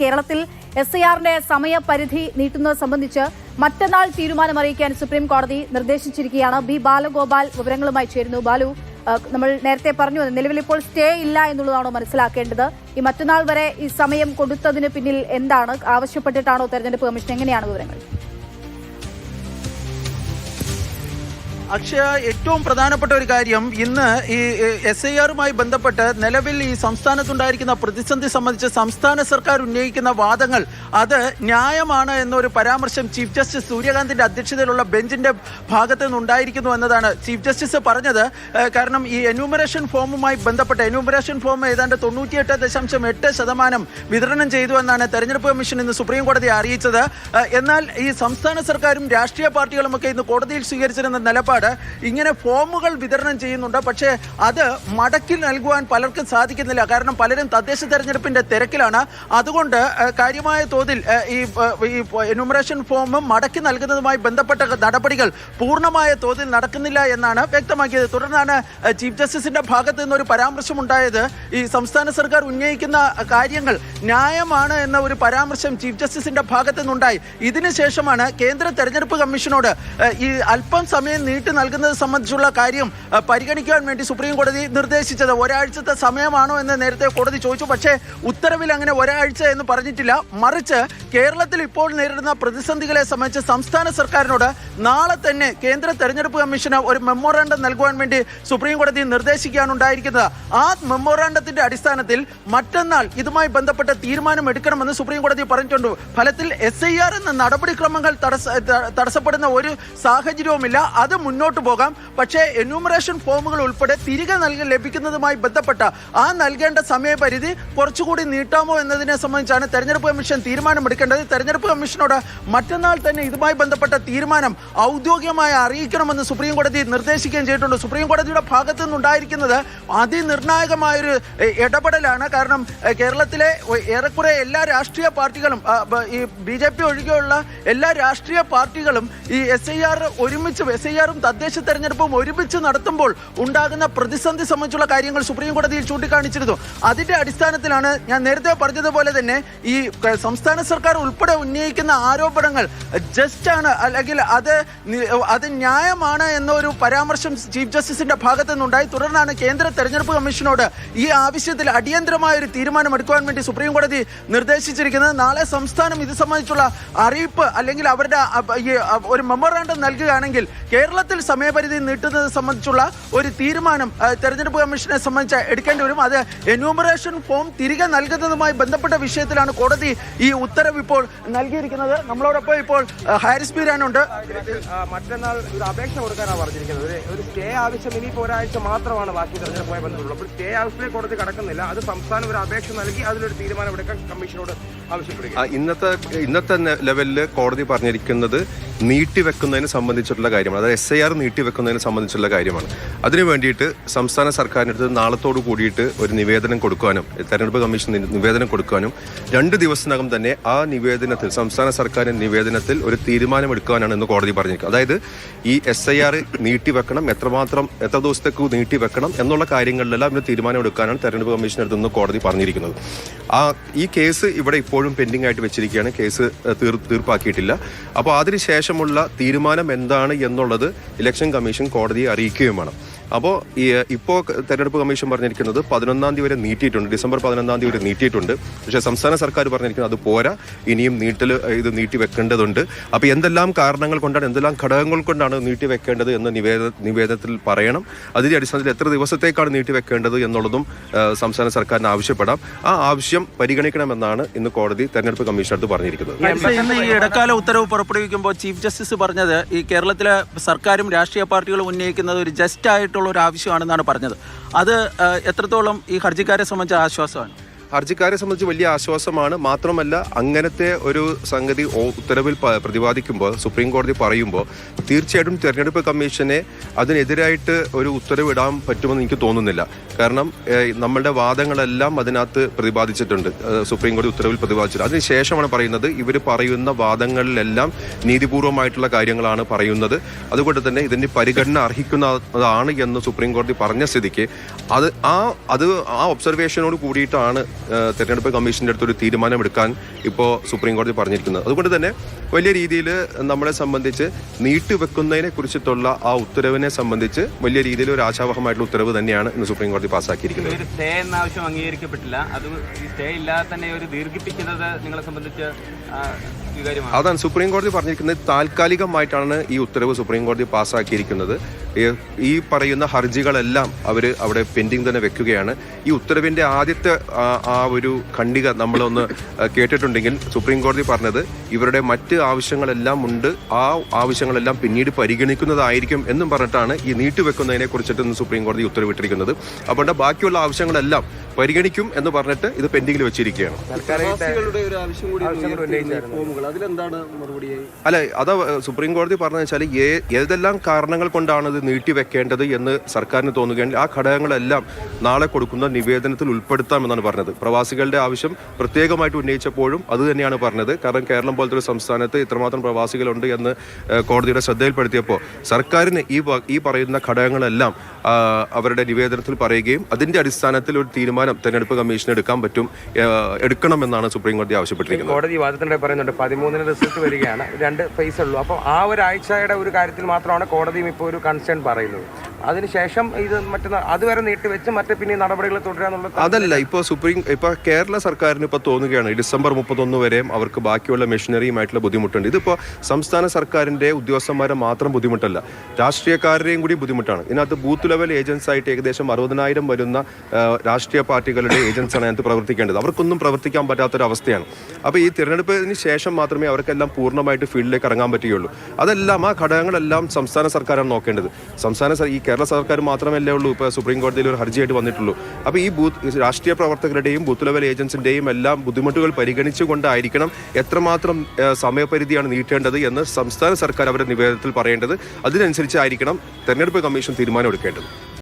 കേരളത്തിൽ S I ആറിന്റെ സമയപരിധി നീട്ടുന്നത് സംബന്ധിച്ച് മറ്റന്നാൾ തീരുമാനം അറിയിക്കാൻ സുപ്രീം കോടതി നിർദ്ദേശിച്ചിരിക്കുകയാണ്. ബി ബാലഗോപാൽ വിവരങ്ങളുമായി ചേരുന്നു. ബാലു നമ്മൾ നേരത്തെ പറഞ്ഞു നിലവിൽ ഇപ്പോൾ സ്റ്റേ ഇല്ല എന്നുള്ളതാണോ മനസ്സിലാക്കേണ്ടത്? ഈ മറ്റന്നാൾ വരെ ഈ സമയം കൊടുത്തതിന് പിന്നിൽ എന്താണ്? ആവശ്യപ്പെട്ടിട്ടാണോ തെരഞ്ഞെടുപ്പ് കമ്മീഷൻ? എങ്ങനെയാണ് വിവരങ്ങൾ? അക്ഷയ ഏറ്റവും പ്രധാനപ്പെട്ട ഒരു കാര്യം ഇന്ന് ഈ എസ് ഐ ആറുമായി ബന്ധപ്പെട്ട് നിലവിൽ ഈ സംസ്ഥാനത്തുണ്ടായിരിക്കുന്ന പ്രതിസന്ധി സംബന്ധിച്ച് സംസ്ഥാന സർക്കാർ ഉന്നയിക്കുന്ന വാദങ്ങൾ അത് ന്യായമാണ് എന്നൊരു പരാമർശം ചീഫ് ജസ്റ്റിസ് സൂര്യകാന്തിന്റെ അധ്യക്ഷതയിലുള്ള ബെഞ്ചിന്റെ ഭാഗത്ത് നിന്നുണ്ടായിരിക്കുന്നു എന്നതാണ് ചീഫ് ജസ്റ്റിസ് പറഞ്ഞത്. കാരണം ഈ എന്യൂമറേഷൻ ഫോമുമായി ബന്ധപ്പെട്ട് എന്യൂമറേഷൻ ഫോം ഏതാണ്ട് തൊണ്ണൂറ്റിയെട്ട് ദശാംശം എട്ട് ശതമാനം വിതരണം ചെയ്തു എന്നാണ് തെരഞ്ഞെടുപ്പ് കമ്മീഷൻ ഇന്ന് സുപ്രീം കോടതിയെ അറിയിച്ചത്. എന്നാൽ ഈ സംസ്ഥാന സർക്കാരും രാഷ്ട്രീയ പാർട്ടികളുമൊക്കെ ഇന്ന് കോടതിയിൽ സ്വീകരിച്ചിരുന്ന നിലപാട് ഇങ്ങനെ ഫോമുകൾ വിതരണം ചെയ്യുന്നുണ്ട്. പക്ഷേ അത് മടക്കി നൽകുവാൻ പലർക്കും സാധിക്കുന്നില്ല. കാരണം പലരും തദ്ദേശ തെരഞ്ഞെടുപ്പിന്റെ തിരക്കിലാണ്. അതുകൊണ്ട് കാര്യമായ തോതിൽ ഈ എനുമറേഷൻ ഫോം മടക്കി നൽകുന്നതുമായി ബന്ധപ്പെട്ട നടപടികൾ പൂർണമായ തോതിൽ നടക്കുന്നില്ല എന്നാണ് വ്യക്തമാക്കിയത്. തുടർന്നാണ് ചീഫ് ജസ്റ്റിസിന്റെ ഭാഗത്ത് നിന്നൊരു പരാമർശം ഉണ്ടായത് ഈ സംസ്ഥാന സർക്കാർ ഉന്നയിക്കുന്ന കാര്യങ്ങൾ ന്യായമാണ് എന്ന ഒരു പരാമർശം ചീഫ് ജസ്റ്റിസിന്റെ ഭാഗത്ത് നിന്നുണ്ടായി. ഇതിനുശേഷമാണ് കേന്ദ്ര തെരഞ്ഞെടുപ്പ് കമ്മീഷനോട് ഈ അല്പം സമയം നീട്ടി നൽകുന്നത് സംബന്ധിച്ചുള്ള കാര്യം പരിഗണിക്കാൻ വേണ്ടി സുപ്രീം കോടതി നിർദ്ദേശിച്ചത് ഒരാഴ്ചത്തെ സമയമാണോ എന്ന് നേരത്തെ കോടതി ചോദിച്ചു. പക്ഷേ ഉത്തരവിൽ അങ്ങനെ ഒരാഴ്ച എന്ന് പറഞ്ഞിട്ടില്ല. മറിച്ച് കേരളത്തിൽ ഇപ്പോൾ നേരിടുന്ന പ്രതിസന്ധികളെ സംബന്ധിച്ച് സംസ്ഥാന സർക്കാരിനോട് നാളെ തന്നെ കേന്ദ്ര തെരഞ്ഞെടുപ്പ് കമ്മീഷന് ഒരു മെമ്മോറാണ്ടം നൽകുവാൻ വേണ്ടി സുപ്രീം കോടതി നിർദ്ദേശിക്കുകയാണ് ഉണ്ടായിരിക്കുന്നത്. ആ മെമ്മോറാണ്ടത്തിന്റെ അടിസ്ഥാനത്തിൽ മറ്റന്നാൾ ഇതുമായി ബന്ധപ്പെട്ട തീരുമാനം എടുക്കണമെന്ന് സുപ്രീം കോടതി പറഞ്ഞിട്ടുണ്ട്. ഫലത്തിൽ എസ് ഐ ആർ എന്ന നടപടിക്രമങ്ങൾ തടസ്സ തടസ്സപ്പെടുന്ന ഒരു സാഹചര്യവുമില്ല. അത് മുന്നോട്ട് പോകാം. പക്ഷേ എന്യൂമറേഷൻ ഫോമുകൾ ഉൾപ്പെടെ തിരികെ നൽകി ലഭിക്കുന്നതുമായി ബന്ധപ്പെട്ട ആ നൽകേണ്ട സമയപരിധി കുറച്ചുകൂടി നീട്ടാമോ എന്നതിനെ സംബന്ധിച്ചാണ് തെരഞ്ഞെടുപ്പ് കമ്മീഷൻ തീരുമാനമെടുക്കേണ്ടത്. തെരഞ്ഞെടുപ്പ് കമ്മീഷനോട് മറ്റന്നാൾ തന്നെ ഇതുമായി ബന്ധപ്പെട്ട തീരുമാനം ഔദ്യോഗികമായി അറിയിക്കണമെന്ന് സുപ്രീം കോടതി നിർദ്ദേശിക്കുകയും ചെയ്തിട്ടുണ്ട്. സുപ്രീം കോടതിയുടെ ഭാഗത്തു നിന്നുണ്ടായിരിക്കുന്നത് അതിനിർണായകമായൊരു ഇടപെടലാണ്. കാരണം കേരളത്തിലെ ഏറെക്കുറെ എല്ലാ രാഷ്ട്രീയ പാർട്ടികളും ഈ ബി ജെ പി ഒഴികെയുള്ള എല്ലാ രാഷ്ട്രീയ പാർട്ടികളും ഈ എസ് ഐ ആർ ഒരുമിച്ച് എസ് ഐ ആറും തദ്ദേശ തെരഞ്ഞെടുപ്പും ഒരുമിച്ച് നടത്തുമ്പോൾ ഉണ്ടാകുന്ന പ്രതിസന്ധി സംബന്ധിച്ചുള്ള കാര്യങ്ങൾ സുപ്രീം കോടതിയിൽ ചൂണ്ടിക്കാണിച്ചിരുന്നു. അതിന്റെ അടിസ്ഥാനത്തിലാണ് ഞാൻ നേരത്തെ പറഞ്ഞതുപോലെ തന്നെ ഈ സംസ്ഥാന സർക്കാർ ഉൾപ്പെടെ ഉന്നയിക്കുന്ന ആരോപണങ്ങൾ ജസ്റ്റ് ആണ് അല്ലെങ്കിൽ അത് അത് ന്യായമാണ് എന്നൊരു പരാമർശം ചീഫ് ജസ്റ്റിസിന്റെ ഭാഗത്തു നിന്നുണ്ടായി തുടർന്നാണ് കേന്ദ്ര തെരഞ്ഞെടുപ്പ് കമ്മീഷനോട് ഈ ആവശ്യത്തിൽ അടിയന്തരമായ ഒരു തീരുമാനം എടുക്കുവാൻ വേണ്ടി സുപ്രീം കോടതി നിർദ്ദേശിച്ചിരിക്കുന്നത്. നാളെ സംസ്ഥാനം ഇത് സംബന്ധിച്ചുള്ള അറിയിപ്പ് അല്ലെങ്കിൽ അവരുടെ ഒരു മെമ്മോറാണ്ടം നൽകുകയാണെങ്കിൽ കേരളത്തിൽ സമയപരിധി നീട്ടുന്നത് സംബന്ധിച്ചുള്ള ഒരു തീരുമാനം തെരഞ്ഞെടുപ്പ് കമ്മീഷനെ സംബന്ധിച്ച് എടുക്കേണ്ടി വരും. അത് എന്യൂമറേഷൻ ഫോം തിരികെ നൽകുന്നതുമായി ബന്ധപ്പെട്ട വിഷയത്തിലാണ് കോടതി ഈ ഉത്തരവ് ഇപ്പോൾ നൽകിയിരിക്കുന്നത്. നമ്മളോടൊപ്പം ഇപ്പോൾ ഹാരിസ് ബീരാനുണ്ട് മറ്റന്നാൾ ഒരു അപേക്ഷ കൊടുക്കാനാണ് പറഞ്ഞിരിക്കുന്നത്. ഒരു സ്റ്റേ ആവശ്യം ഇനി ഒരാഴ്ച മാത്രമാണ് ബാക്കി തെരഞ്ഞെടുപ്പുമായി ബന്ധമുള്ളൂ. അപ്പോൾ സ്റ്റേ ആവശ്യത്തിൽ കോടതി കടക്കുന്നില്ല. അത് സംസ്ഥാനം ഒരു അപേക്ഷ നൽകി അതിലൊരു തീരുമാനം എടുക്കാൻ കമ്മീഷനോട് ഇന്നത്തെ ഇന്നത്തെ ലെവലിൽ കോടതി പറഞ്ഞിരിക്കുന്നത് നീട്ടിവെക്കുന്നതിന് സംബന്ധിച്ചിട്ടുള്ള കാര്യമാണ്. അതായത് എസ് ഐ ആർ നീട്ടിവെക്കുന്നതിന് സംബന്ധിച്ചുള്ള കാര്യമാണ്. അതിനു വേണ്ടിയിട്ട് സംസ്ഥാന സർക്കാരിന്റെ അടുത്ത് നാളത്തോട് കൂടിയിട്ട് ഒരു നിവേദനം കൊടുക്കാനും തെരഞ്ഞെടുപ്പ് കമ്മീഷൻ നിവേദനം കൊടുക്കാനും രണ്ട് ദിവസത്തിനകം തന്നെ ആ നിവേദനത്തിൽ സംസ്ഥാന സർക്കാരിന്റെ നിവേദനത്തിൽ ഒരു തീരുമാനമെടുക്കാനാണ് ഇന്ന് കോടതി പറഞ്ഞിരിക്കുന്നത്. അതായത് ഈ എസ് ഐ ആർ നീട്ടിവെക്കണം എത്രമാത്രം എത്ര ദിവസത്തേക്ക് നീട്ടിവെക്കണം എന്നുള്ള കാര്യങ്ങളിലെല്ലാം ഇന്ന് തീരുമാനമെടുക്കാനാണ് തെരഞ്ഞെടുപ്പ് കമ്മീഷന്റെ അടുത്ത് നിന്ന് കോടതി പറഞ്ഞിരിക്കുന്നത്. ആ ഈ കേസ് ഇവിടെ ഇപ്പോഴും പെൻഡിംഗ് ആയിട്ട് വെച്ചിരിക്കുകയാണ്. കേസ് തീർ തീർപ്പാക്കിയിട്ടില്ല. അപ്പോൾ അതിനുശേഷമുള്ള തീരുമാനം എന്താണ് എന്നുള്ളത് ഇലക്ഷൻ കമ്മീഷൻ കോടതിയെ അറിയിക്കുകയും വേണം അപ്പോൾ ഈ ഇപ്പോൾ തെരഞ്ഞെടുപ്പ് കമ്മീഷൻ പറഞ്ഞിരിക്കുന്നത് പതിനൊന്നാം തീയതി വരെ നീട്ടിയിട്ടുണ്ട്. ഡിസംബർ പതിനൊന്നാം തീയതി വരെ നീട്ടിയിട്ടുണ്ട്. പക്ഷേ സംസ്ഥാന സർക്കാർ പറഞ്ഞിരിക്കുന്നത് അത് പോരാ. ഇനിയും നീട്ടൽ ഇത് നീട്ടി വെക്കേണ്ടതുണ്ട്. അപ്പോൾ എന്തെല്ലാം കാരണങ്ങൾ കൊണ്ടാണ് എന്തെല്ലാം ഘടകങ്ങൾ കൊണ്ടാണ് നീട്ടി വെക്കേണ്ടത് എന്ന് നിവേദ നിവേദനത്തിൽ പറയണം. അതിന്റെ അടിസ്ഥാനത്തിൽ എത്ര ദിവസത്തേക്കാണ് നീട്ടി വെക്കേണ്ടത് എന്നുള്ളതും സംസ്ഥാന സർക്കാരിന് ആവശ്യപ്പെടാം. ആ ആവശ്യം പരിഗണിക്കണമെന്നാണ് ഇന്ന് കോടതി തെരഞ്ഞെടുപ്പ് കമ്മീഷനടുത്ത് പറഞ്ഞിരിക്കുന്നത്. ഈ ഇടക്കാല ഉത്തരവ് പുറപ്പെടുവിക്കുമ്പോൾ ചീഫ് ജസ്റ്റിസ് പറഞ്ഞത് ഈ കേരളത്തിലെ സർക്കാരും രാഷ്ട്രീയ പാർട്ടികളും ഉന്നയിക്കുന്നത് ഒരു ജസ്റ്റ് ആയിട്ടുള്ള ഒരു ആവശ്യമാണെന്നാണ് പറഞ്ഞത്. അത് എത്രത്തോളം ഈ ഹർജിക്കാരെ സംബന്ധിച്ച ആശ്വാസമാണ്? ഹർജിക്കാരെ സംബന്ധിച്ച് വലിയ ആശ്വാസമാണ്. മാത്രമല്ല അങ്ങനത്തെ ഒരു സംഗതി ഉത്തരവിൽ പ്രതിപാദിക്കുമ്പോൾ സുപ്രീം കോടതി പറയുമ്പോൾ തീർച്ചയായിട്ടും തെരഞ്ഞെടുപ്പ് കമ്മീഷനെ അതിനെതിരായിട്ട് ഒരു ഉത്തരവിടാൻ പറ്റുമെന്ന് എനിക്ക് തോന്നുന്നില്ല. കാരണം നമ്മളുടെ വാദങ്ങളെല്ലാം അതിനകത്ത് പ്രതിപാദിച്ചിട്ടുണ്ട്. സുപ്രീം കോടതി ഉത്തരവിൽ പ്രതിപാദിച്ചിട്ടുണ്ട്. അതിനുശേഷമാണ് പറയുന്നത് ഇവർ പറയുന്ന വാദങ്ങളിലെല്ലാം നീതിപൂർവമായിട്ടുള്ള കാര്യങ്ങളാണ് പറയുന്നത്. അതുകൊണ്ട് തന്നെ ഇതിന് പരിഗണന അർഹിക്കുന്നതാണ് എന്ന് സുപ്രീം കോടതി പറഞ്ഞ സ്ഥിതിക്ക്. അത് ആ അത് ആ ഒബ്സർവേഷനോട് കൂടിയിട്ടാണ് തെരഞ്ഞെടുപ്പ് കമ്മീഷന്റെ അടുത്ത് ഒരു തീരുമാനമെടുക്കാൻ ഇപ്പോൾ സുപ്രീം കോടതി പറഞ്ഞിരിക്കുന്നത്. അതുകൊണ്ട് തന്നെ വലിയ രീതിയിൽ നമ്മളെ സംബന്ധിച്ച് നീട്ടിവെക്കുന്നതിനെ കുറിച്ചിട്ടുള്ള ആ ഉത്തരവിനെ സംബന്ധിച്ച് വലിയ രീതിയിൽ ഒരു ആശാവഹമായിട്ടുള്ള ഉത്തരവ് തന്നെയാണ് ഇന്ന് സുപ്രീം കോടതി പാസ്സാക്കിയിരിക്കുന്നത്. ഒരു സ്റ്റേ എന്ന ആവശ്യം അംഗീകരിക്കപ്പെട്ടില്ല. അത് സ്റ്റേ ഇല്ലാതെ തന്നെ ഒരു ദീർഘിപ്പിക്കുന്നത് നിങ്ങളെ സംബന്ധിച്ച് അതാണ് സുപ്രീം കോടതി പറഞ്ഞിരിക്കുന്നത് താൽക്കാലികമായിട്ടാണ് ഈ ഉത്തരവ് സുപ്രീം കോടതി പാസ്സാക്കിയിരിക്കുന്നത്. ഈ- പറയുന്ന ഹർജികളെല്ലാം അവർ അവിടെ പെൻഡിങ് തന്നെ വെക്കുകയാണ്. ഈ ഉത്തരവിന്റെ ആദ്യത്തെ ആ, ഒരു ഖണ്ഡിക നമ്മളൊന്ന് കേട്ടിട്ടുണ്ടെങ്കിൽ സുപ്രീം കോടതി പറഞ്ഞത് ഇവരുടെ മറ്റ് ആവശ്യങ്ങളെല്ലാം ഉണ്ട്. ആ ആവശ്യങ്ങളെല്ലാം പിന്നീട് പരിഗണിക്കുന്നതായിരിക്കും എന്നും പറഞ്ഞിട്ടാണ് ഈ നീട്ടിവെക്കുന്നതിനെ കുറിച്ചിട്ട് സുപ്രീം കോടതി ഉത്തരവിട്ടിരിക്കുന്നത്. അപ്പോൾ ബാക്കിയുള്ള ആവശ്യങ്ങളെല്ലാം പരിഗണിക്കും എന്ന് പറഞ്ഞിട്ട് ഇത് പെൻഡിങ്ങിൽ വെച്ചിരിക്കുകയാണ്. അല്ല അത് സുപ്രീം കോടതി പറഞ്ഞു വെച്ചാൽ ഏതെല്ലാം കാരണങ്ങൾ കൊണ്ടാണ് ഇത് നീട്ടിവെക്കേണ്ടത് എന്ന് സർക്കാരിന് തോന്നുകയാണെങ്കിൽ ആ ഘടകങ്ങളെല്ലാം നാളെ കൊടുക്കുന്ന നിവേദനത്തിൽ ഉൾപ്പെടുത്താമെന്നാണ് പറഞ്ഞത്. പ്രവാസികളുടെ ആവശ്യം പ്രത്യേകമായിട്ട് ഉന്നയിച്ചപ്പോഴും അത് തന്നെയാണ് പറഞ്ഞത്. കാരണം കേരളം പോലത്തെ ഒരു സംസ്ഥാനത്ത് ഇത്രമാത്രം പ്രവാസികളുണ്ട് എന്ന് കോടതിയുടെ ശ്രദ്ധയിൽപ്പെടുത്തിയപ്പോൾ സർക്കാരിന് ഈ ഈ പറയുന്ന ഘടകങ്ങളെല്ലാം അവരുടെ നിവേദനത്തിൽ പറയുകയും അതിന്റെ അടിസ്ഥാനത്തിൽ ഒരു തീരുമാനം തെരഞ്ഞെടുപ്പ് കമ്മീഷൻ എടുക്കാൻ പറ്റും എടുക്കണമെന്നാണ് സുപ്രീം കോടതി ആവശ്യപ്പെട്ടിരിക്കുന്നത്. കോടതി വാദത്തിനിടെ പറയുന്നുണ്ട് പതിമൂന്നിന് റിസൾട്ട് വരികയാണ് രണ്ട് ഫേസ് ഉള്ളൂ. അപ്പോൾ ആ ഒരാഴ്ചയുടെ ഒരു കാര്യത്തിൽ മാത്രമാണ് കോടതിയും ഇപ്പോൾ ഒരു കൺസേൺ പറയുന്നത്. അതിനുശേഷം ഇത് മറ്റു അതുവരെ നീട്ടിവെച്ച് മറ്റേ പിന്നെ നടപടികൾ തുടരാന്നുള്ളത് അതല്ല ഇപ്പോൾ സുപ്രീം ഇപ്പൊ കേരള സർക്കാരിന് ഇപ്പൊ തോന്നുകയാണ്. ഡിസംബർ മുപ്പത്തൊന്ന് വരെയും അവർക്ക് ബാക്കിയുള്ള മെഷീനറിയുമായിട്ടുള്ള ബുദ്ധിമുട്ടുണ്ട്. ഇതിപ്പോ സംസ്ഥാന സർക്കാരിന്റെ ഉദ്യോഗസ്ഥന്മാരെ മാത്രം ബുദ്ധിമുട്ടല്ല രാഷ്ട്രീയക്കാരുടെയും കൂടി ബുദ്ധിമുട്ടാണ്. ഇതിനകത്ത് ബൂത്ത് ലെവൽ ഏജൻസ് ആയിട്ട് ഏകദേശം അറുപതിനായിരം വരുന്ന രാഷ്ട്രീയ പാർട്ടികളുടെ ഏജൻസ് ആണ് അതിനകത്ത് പ്രവർത്തിക്കേണ്ടത്. അവർക്കൊന്നും പ്രവർത്തിക്കാൻ പറ്റാത്തൊരവസ്ഥയാണ് അപ്പോൾ ഈ തിരഞ്ഞെടുപ്പിന് ശേഷം മാത്രമേ അവർക്കെല്ലാം പൂർണമായിട്ട് ഫീൽഡിലേക്ക് ഇറങ്ങാൻ പറ്റുകയുള്ളൂ. അതെല്ലാം ആ ഘടകങ്ങളെല്ലാം സംസ്ഥാന സർക്കാരാണ് നോക്കേണ്ടത്. സംസ്ഥാന ഈ കേരള സർക്കാർ മാത്രമല്ലേ ഉള്ളൂ. ഇപ്പോൾ സുപ്രീം കോടതിയിൽ ഒരു ഹർജിയായിട്ട് വന്നിട്ടുള്ളൂ. അപ്പോൾ ഈ ബൂത്ത് രാഷ്ട്രീയ പ്രവർത്തകരുടെയും ബൂത്ത് ലെവൽ ഏജൻസിന്റെയും എല്ലാം ബുദ്ധിമുട്ടുകൾ പരിഗണിച്ചുകൊണ്ടായിരിക്കണം എത്രമാത്രം സമയപരിധിയാണ് നീട്ടേണ്ടത് എന്ന് സംസ്ഥാന സർക്കാർ അവരുടെ നിവേദനത്തിൽ പറയേണ്ടത്. അതിനനുസരിച്ചായിരിക്കണം തെരഞ്ഞെടുപ്പ് കമ്മീഷൻ തീരുമാനം എടുക്കേണ്ടത്.